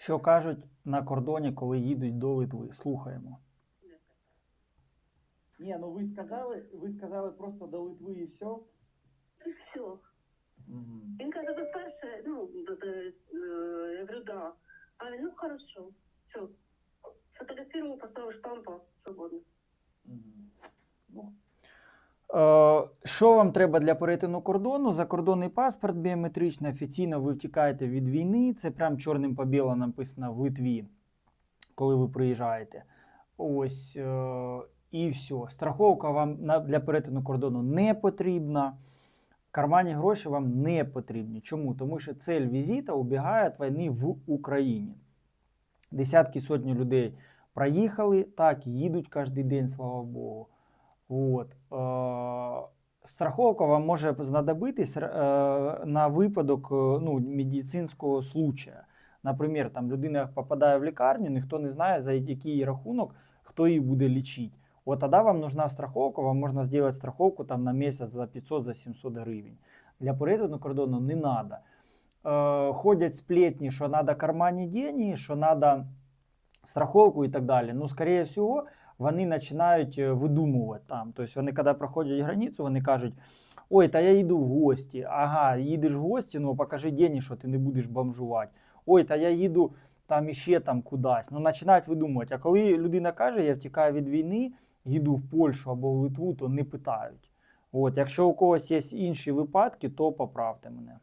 Що кажуть на кордоні, коли їдуть до Литви? Слухаємо. Ні, ну ви сказали, ви сказали просто до Литви і все. І все. Угу. Він каже, ви перше, ну, д- е, я говорю, да. А він, ну, хорошо, все. Фотографірую, поставив штампа, свободно. Угу. Ну, Е, Що вам треба для перетину кордону? Закордонний паспорт біометричний. Офіційно ви втікаєте від війни. Це прям чорним по білому написано в Литві, коли ви приїжджаєте. Ось е, і все. Страховка вам для перетину кордону не потрібна. Карманні гроші вам не потрібні. Чому? Тому що цель візита убігає від війни в Україні. Десятки сотні людей проїхали, так, їдуть кожен день, слава Богу. От. Страховка вам може знадобитись е, на випадок е, ну, медицинського случая. Наприклад, там людина попадає в лікарню, ніхто не знає, за який рахунок, хто її буде лічити. От тоді вам нужна страховка, вам можна зробити страховку там, на місяць за 500 за 700 гривень. Для перетину кордону не треба. Е, ходять сплетні, що треба карманні деньги, що треба страховку і так далі. Ну, скоріше всього, вони починають е, видумувати там. Тобто вони, коли проходять границю, вони кажуть: ой, та я йду в гості. Ага, їдеш в гості, ну покажи деньги, що ти не будеш бомжувати. Ой, та я їду там іще там кудись. Ну, починають видумувати. А коли людина каже, я втікаю від війни, їду в Польщу або в Литву, то не питають. От, якщо у когось є інші випадки, то поправте мене.